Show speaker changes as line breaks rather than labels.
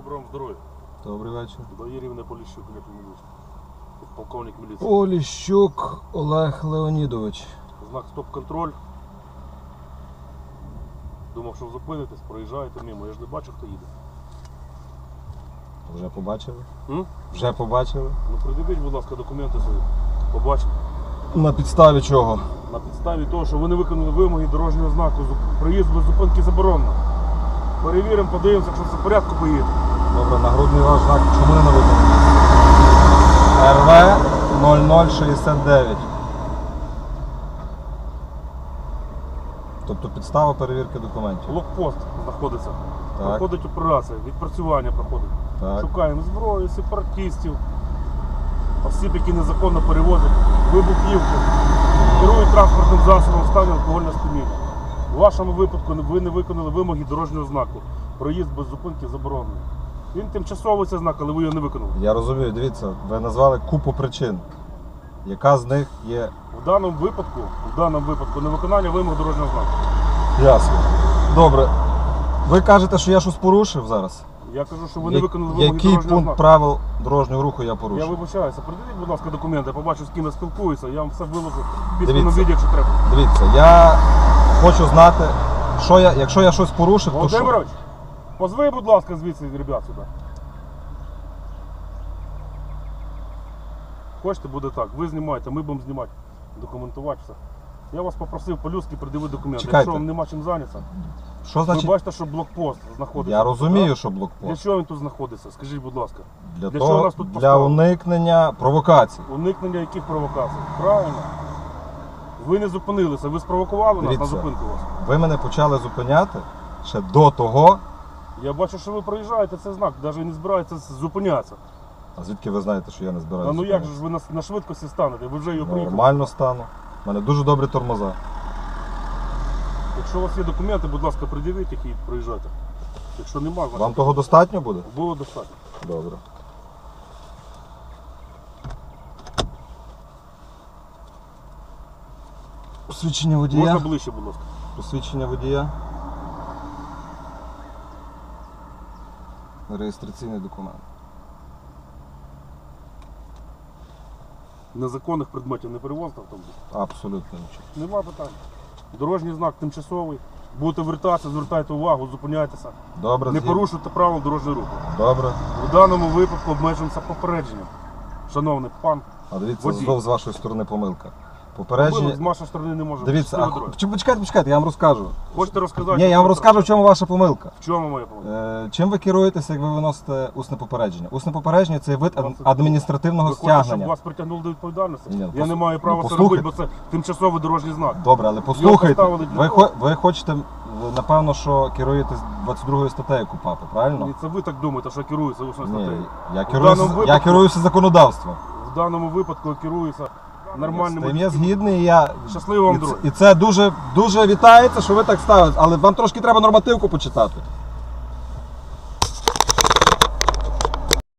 Доброго вам здоров'я.
Добрий вечір.
Дає рівне Поліщук Олег Леонідович. Полковник міліції.
Поліщук Олег Леонідович.
Знак стоп-контроль. Думав, що зупинитесь, проїжджаєте мимо. Я ж не бачу, хто їде.
Вже побачили?
М?
Вже побачили?
Ну придивіть, будь ласка, документи свої. Побачимо.
На підставі чого?
На підставі того, що ви не виконали вимоги дорожнього знаку. Зуп- Проїзд без зупинки заборонено. Перевіримо, подивимося, якщо все в порядку поїде.
Добре, нагрудний ваш знак чому не виконаний? РВ 0069. Тобто підстава перевірки документів.
Блокпост знаходиться.
Так.
Проходить операція, відпрацювання проходить.
Так.
Шукаємо зброю, сепаратистів, осіб, які незаконно перевозять вибухівки, керують транспортним засобом стані алкогольного сп'яніння. У вашому випадку ви не виконали вимоги дорожнього знаку. Проїзд без зупинки заборонений. Він тимчасовий цей знак, але ви його не виконали.
Я розумію, дивіться, ви назвали купу причин. Яка з них є
В даному випадку, в даному випадку, невиконання вимог дорожнього знаку.
ясно? Добре. Ви кажете, що я щось порушив зараз?
Я кажу, що ви не
Я-
виконали вимоги
Який
дорожнього
пункт
знаку.
правил дорожнього руху я
Я
порушив?
вибачаюся, придивіть, будь ласка, документи, я побачу, з ким я спілкуюся, я вам все виложу письменному
Дивіться.
відео, якщо треба.
Дивіться, я хочу знати, що я, якщо я щось порушив, то що?
Володимирович, позви, будь ласка, звідси ребят сюди. Хочете, буде так. Ви знімаєте, ми будемо знімати, документувати все. Я вас попросив по-людськи придивити документи.
Чекайте.
Якщо вам нема чим зайнятися,
Що
ви
значить?
бачите, що блокпост знаходиться.
Я розумію,
Так?
що
Для
блокпост.
чого він тут знаходиться? Скажіть, будь ласка.
Для,
для чого
того,
нас тут
для
поставили?
уникнення провокацій.
Уникнення яких провокацій? Правильно. Ви не зупинилися, ви спровокували нас на
Дивіться.
зупинку вас.
Ви мене почали зупиняти ще до того.
Я бачу, що ви проїжджаєте цей знак, навіть не збираєтеся зупинятися.
А звідки ви знаєте, що я не
А
збираюся?
ну як же ж ви на, на швидкості станете? Ви вже його приїхали.
Нормально стану. У мене дуже добрі тормоза.
Якщо у вас є документи, будь ласка, придивіть їх і проїжджайте. Якщо нема, значить
Вам того достатньо буде?
було достатньо.
Добре. Посвідчення водія.
Можна ближче, будь ласка.
Посвідчення водія. Реєстраційний документ.
Незаконних предметів не перевозите автомобіль?
Абсолютно нічого.
Нема питань. Дорожній знак тимчасовий. Будете вертатися, звертайте увагу, зупиняйтеся.
Добре,
Не
згідно.
порушуйте правил дорожнього руху.
Добре.
В даному випадку обмежуємося попередженням. Шановний пан,
А дивіться,
Водій.
знов з вашої сторони помилка. Попередження.
з вашої сторони не може
Дивіться,
бути.
а, чи- почекайте, почекайте, я вам розкажу.
Хочете розказати?
Ні, я вам розкажу, в чому ваша помилка.
В чому моя помилка?
Е, чим ви керуєтеся, як ви виносите усне попередження? Усне попередження це вид ад- адміністративного
Ви хочете, щоб
стягнення.
вас притягнули до відповідальності?
Ні, ну,
я
пос-
не маю
ну,
права це робити, бо це тимчасовий дорожній знак.
Добре, але послухайте,
поставили для
ви,
того.
хо- ви хочете, напевно, що керуєтесь 22 статтею КУПАПу, правильно?
І це ви так думаєте, що керуюся усною
Ні,
статтею.
я керуюся,
даному
я
випадку-
керуюся законодавством.
В даному випадку керуюся нормальним.
тим я згідний, я
Щасливо вам
і, це, і це дуже дуже вітається, що ви так ставите, але вам трошки треба нормативку почитати.